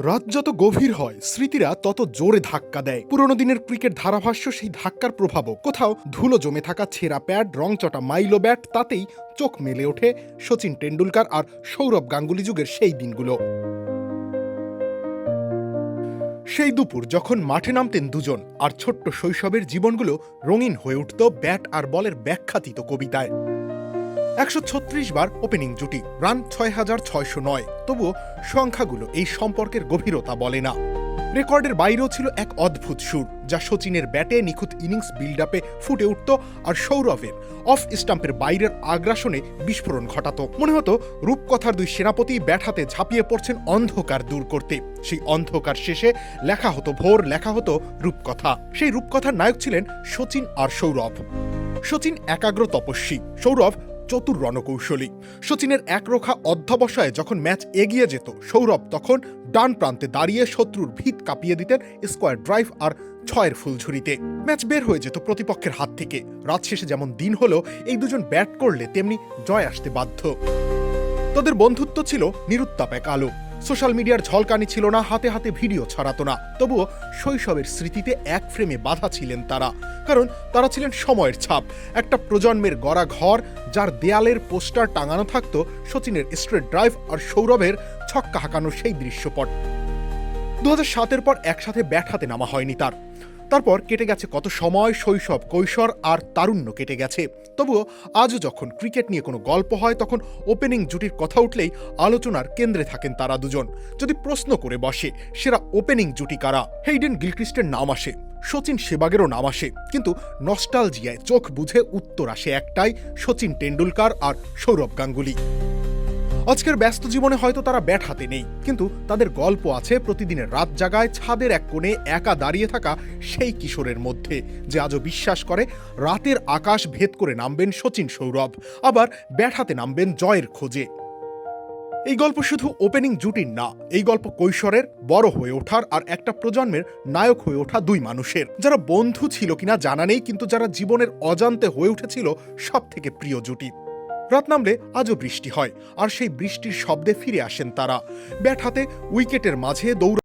রাত যত গভীর হয়, স্মৃতিরা তত জোরে ধাক্কা দেয়। পুরনো দিনের ক্রিকেট ধারাভাষ্য সেই ধাক্কার প্রভাবও। কোথাও ধুলো জমে থাকা ছেঁড়া প্যাড, রংচটা মাইলো ব্যাট, তাতেই চোখ মেলে ওঠে সচিন টেন্ডুলকার আর সৌরভ গাঙ্গুলি যুগের সেই দিনগুলো। সেই দুপুর যখন মাঠে নামতেন দুজন, আর ছোট্ট শৈশবের জীবনগুলো রঙিন হয়ে উঠত ব্যাট আর বলের ব্যাখ্যাতীত কবিতায়। একশো ছত্রিশ বার ওপেনিং জুটি, রান ছয় হাজার ছয়শো নয়। তবুও সংখ্যাগুলো এই সম্পর্কের গভীরতা বলে না। রেকর্ডের বাইরেও ছিল এক অদ্ভুত সুর, যা সচিনের ব্যাটে নিখুঁত ইনিংস বিল্ড আপে ফুটে উঠত আর সৌরভের অফ স্টাম্পের বাইরের আগ্রাসনে বিস্ফোরণ ঘটাতো। মনে হতো রূপকথার দুই সেনাপতি ব্যাট হাতে ঝাঁপিয়ে পড়ছেন অন্ধকার দূর করতে। সেই অন্ধকার শেষে লেখা হতো ভোর, লেখা হতো রূপকথা। সেই রূপকথার নায়ক ছিলেন সচিন আর সৌরভ। সচিন একাগ্র তপস্বী। সৌরভ চতুর রণকৌশলী। সচিনের একরোখা অধ্যাবসায় যখন ম্যাচ এগিয়ে যেত, সৌরভ তখন ডান প্রান্তে দাঁড়িয়ে শত্রুর ভিত কাঁপিয়ে দিতেন স্কোয়ার ড্রাইভ আর ছয়ের ফুলঝুরিতে। ম্যাচ বের হয়ে যেত প্রতিপক্ষের হাত থেকে। রাত শেষে যেমন দিন হলো, এই দুজন ব্যাট করলে তেমনি জয় আসতে বাধ্য। তাদের বন্ধুত্ব ছিল নিরুত্তাপ এক আলো। সোশ্যাল মিডিয়ার ঝলকানি ছিল না, হাতে হাতে ভিডিও ছড়াতো না। তবুও শৈশবের স্মৃতিতে এক ফ্রেমে বাধা ছিলেন তারা। কারণ তারা ছিলেন সময়ের ছাপ। একটা প্রজন্মের গড়া ঘর যার দেয়ালের পোস্টার টাঙানো থাকতো সচিনের স্ট্রেট ড্রাইভ আর সৌরভের ছক্কা হাঁকানোর সেই দৃশ্যপট। দু হাজার সাতের পর একসাথে ব্যাট হাতে নামা হয়নি তার। তারপর কেটে গেছে কত সময়, শৈশব, কৈশোর আর তারুণ্য কেটে গেছে। তবুও আজও যখন ক্রিকেট নিয়ে কোনো গল্প হয়, তখন ওপেনিং জুটির কথা উঠলেই আলোচনার কেন্দ্রে থাকেন তারা দুজন। যদি প্রশ্ন করে বসে, সেরা ওপেনিং জুটি কারা? হেইডেন গিলক্রিস্টের নাম আসে। সচিন সেবাগেরও নাম আসে, কিন্তু নস্টালজিয়ায় চোখ বুঝে উত্তর আসে একটাই সচিন টেন্ডুলকার আর সৌরভ গাঙ্গুলি। আজকের ব্যস্ত জীবনে হয়তো তারা ব্যাট হাতে নেই, কিন্তু তাদের গল্প আছে প্রতিদিনের রাত জাগায় ছাদের এক কোণে একা দাঁড়িয়ে থাকা সেই কিশোরের মধ্যে, যে আজও বিশ্বাস করে রাতের আকাশ ভেদ করে নামবেন সচিন সৌরভ, আবার ব্যাট হাতে নামবেন জয়ের খোঁজে। এই গল্প শুধু ওপেনিং জুটির না, এই গল্প কৈশোরের বড় হয়ে ওঠার আর একটা প্রজন্মের নায়ক হয়ে ওঠা দুই মানুষের। যারা বন্ধু ছিল কিনা জানা নেই, কিন্তু যারা জীবনের অজান্তে হয়ে উঠেছিল সব থেকে প্রিয় জুটি। রাত নামলে আজও বৃষ্টি হয়, আর সেই বৃষ্টির শব্দে ফিরে আসেন তারা। ব্যাট হাতে উইকেটের মাঝে দৌড়